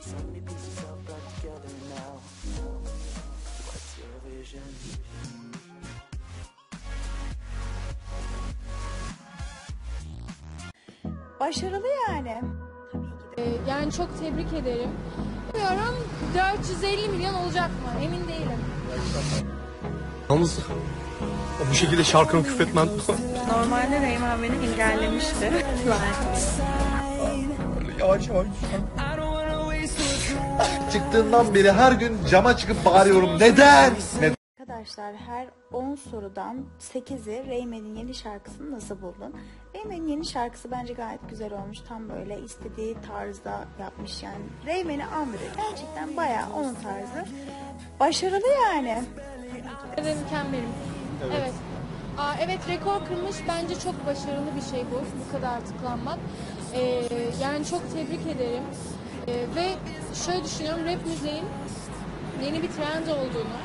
So many pieces all brought together now. What's your vision? Başarılı yani. Ee, Yani çok tebrik ederim. Bilmiyorum 450 milyon olacak mı? Emin değilim. Yalnız bu şekilde şarkını küfretmen Normalde Reymen beni engellemişti. yavaş yavaş. Çıktığından beri her gün cama çıkıp bağırıyorum. Neden? Neden? Arkadaşlar her 10 sorudan 8'i Reymen'in yeni şarkısını nasıl buldun? Reymen'in yeni şarkısı bence gayet güzel olmuş. Tam böyle istediği tarzda yapmış yani. Reymen'i andırıyor. Gerçekten bayağı onun tarzı. Başarılı yani. Ve mükemmelim. Evet. Aa, evet rekor kırmış. Bence çok başarılı bir şey bu. Bu kadar tıklanmak. Ee, yani çok tebrik ederim. Ee, ve şöyle düşünüyorum. Rap müziğin yeni bir trend olduğunu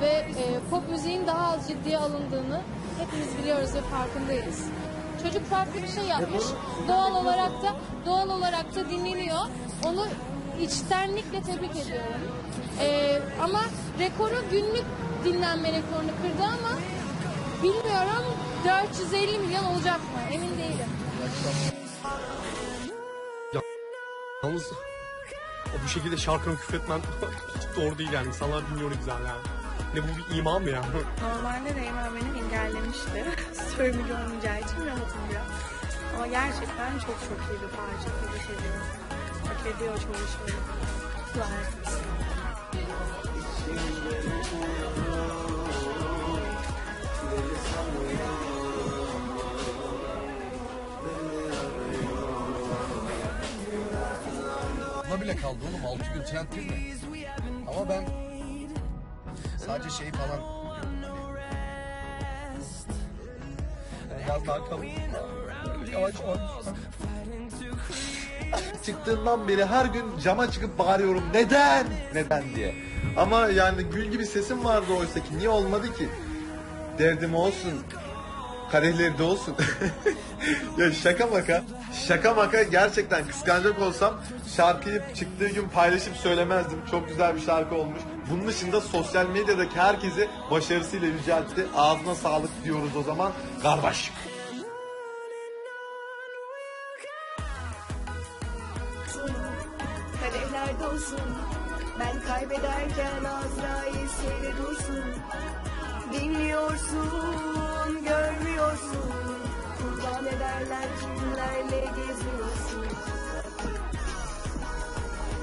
ve e, pop müziğin daha az ciddiye alındığını hepimiz biliyoruz ve farkındayız. Çocuk farklı bir şey yapmış. Doğal olarak da doğal olarak da dinleniyor. Onu içtenlikle tebrik ediyorum. Ee, ama rekoru günlük dinlenme rekorunu kırdı ama bilmiyorum 450 milyon olacak mı? Emin değilim. Yalnız bu şekilde şarkını küfretmen hiç doğru değil yani. İnsanlar dinliyor güzel yani. Ne bu bir iman mı ya? Normalde Reymen beni engellemişti. Söylemeci olmayacağı için rahatım biraz. Ama gerçekten çok çok iyi bir parça. Tebrik ediyorum. Hak ediyor çoğu şeyi. Bile kaldı oğlum 6 gün trend değil mi? Ama ben sadece şey falan Biraz daha kalın. Yavaş yavaş. Çıktığından beri her gün cama çıkıp bağırıyorum. Neden? Neden diye. Ama yani gül gibi sesim vardı oysa ki. Niye olmadı ki? Derdim olsun. Kadehleri de olsun. ya şaka maka. Şaka maka gerçekten kıskanacak olsam şarkıyı çıktığı gün paylaşıp söylemezdim. Çok güzel bir şarkı olmuş. Bunun dışında sosyal medyadaki herkesi başarısıyla yüceltti. Ağzına sağlık diyoruz o zaman. Kardeş. Kadehler dolsun Ben kaybederken Azrail seni dursun kimlerle geziyorsun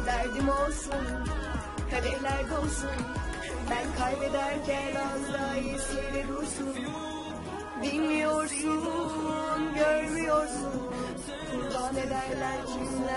Derdim olsun, kadehler dolsun. Ben kaybederken Azrail seni dursun. Dinliyorsun, görmüyorsun. Kurban ederler kimler